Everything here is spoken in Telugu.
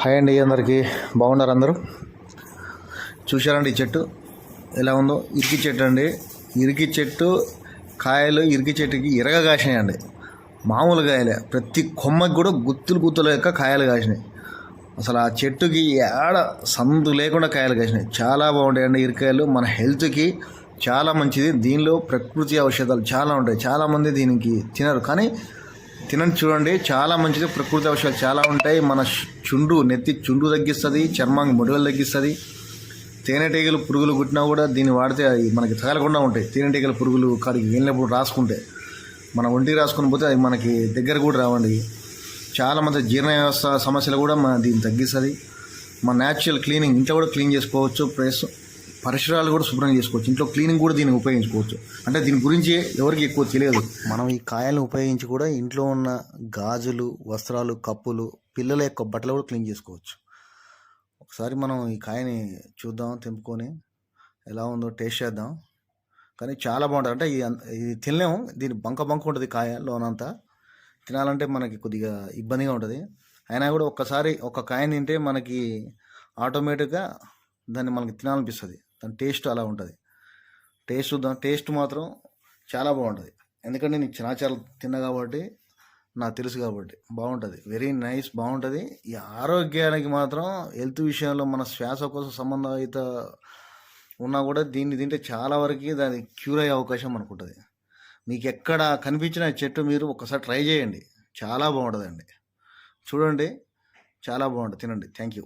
హాయ్ అండి అందరికీ. బాగున్నారు అందరూ? చూశారండి ఈ చెట్టు? ఎలా ఉందో? ఇరికి చెట్టు అండి. ఇరికి చెట్టు కాయలు ఇరికి చెట్టుకి ఇరగ కాసినాయండి మామూలు కాయలే. ప్రతి కొమ్మకి కూడా గుత్తులు గుత్తుల యొక్క కాయలు కాసినాయి. అసలు ఆ చెట్టుకి ఏడ సందు లేకుండా కాయలు కాసినాయి. చాలా బాగుంటాయండి ఇరకాయలు మన హెల్త్కి చాలా మంచిది. దీనిలో ప్రకృతి ఔషధాలు చాలా ఉంటాయి. చాలామంది దీనికి తినరు. కానీ తినండి చూడండి. చాలా మంచిది. ప్రకృతి ఔషధాలు చాలా ఉంటాయి. మన చుండు నెత్తి చుండు తగ్గిస్తుంది చర్మానికి మొటివలు తగ్గిస్తుంది. తేనెటీగలు పురుగులు కుట్టినా కూడా దీన్ని వాడితే అవి మనకి తగలకుండా ఉంటాయి. తేనెటీగల పురుగులు కాడికి వెళ్ళినప్పుడు రాసుకుంటే మన ఒంటికి రాసుకుని పోతే అవి మనకి దగ్గర కూడా రావండి. చాలా మంది జీర్ణ వ్యవస్థ సమస్యలు కూడా మన దీన్ని తగ్గిస్తుంది. మన న్యాచురల్ క్లీనింగ్ ఇంట్లో కూడా క్లీన్ చేసుకోవచ్చు. ప్లస్ పరిసరాలు కూడా శుభ్రం చేసుకోవచ్చు. ఇంట్లో క్లీనింగ్ కూడా దీన్ని ఉపయోగించుకోవచ్చు. అంటే దీని గురించి ఎవరికి ఎక్కువ తెలియదు. మనం ఈ కాయలను ఉపయోగించి కూడా ఇంట్లో ఉన్న గాజులు వస్త్రాలు కప్పులు పిల్లల యొక్క బట్టలు కూడా క్లీన్ చేసుకోవచ్చు. ఒకసారి మనం ఈ కాయని చూద్దాం తెంపుకొని ఎలా ఉందో టేస్ట్ చేద్దాం. కానీ చాలా బాగుంటుంది. అంటే ఇది తినలేము. దీని బంక బంక ఉంటుంది కాయ లోనంతా. తినాలంటే మనకి కొద్దిగా ఇబ్బందిగా ఉంటుంది. అయినా కూడా ఒక్కసారి ఒక కాయని తింటే మనకి ఆటోమేటిక్గా దాన్ని మనకి తినాలనిపిస్తుంది. దాని టేస్ట్ అలా ఉంటుంది. టేస్ట్ దాని టేస్ట్ మాత్రం చాలా బాగుంటుంది. ఎందుకంటే నేను చాలా చాలా తిన్నా కాబట్టి నాకు తెలుసు కాబట్టి బాగుంటుంది. వెరీ నైస్ బాగుంటుంది. ఈ ఆరోగ్యానికి మాత్రం హెల్త్ విషయంలో మన శ్వాసకోశ సంబంధిత ఉన్నా కూడా దీన్ని తింటే చాలా వరకు దాని క్యూర్ అయ్యే అవకాశం అనుకుంటుంది మీకు ఎక్కడ కనిపించిన చెట్టు మీరు ఒకసారి ట్రై చేయండి. చాలా బాగుంటుందండి. చూడండి. చాలా బాగుంటుంది. తినండి. Thank you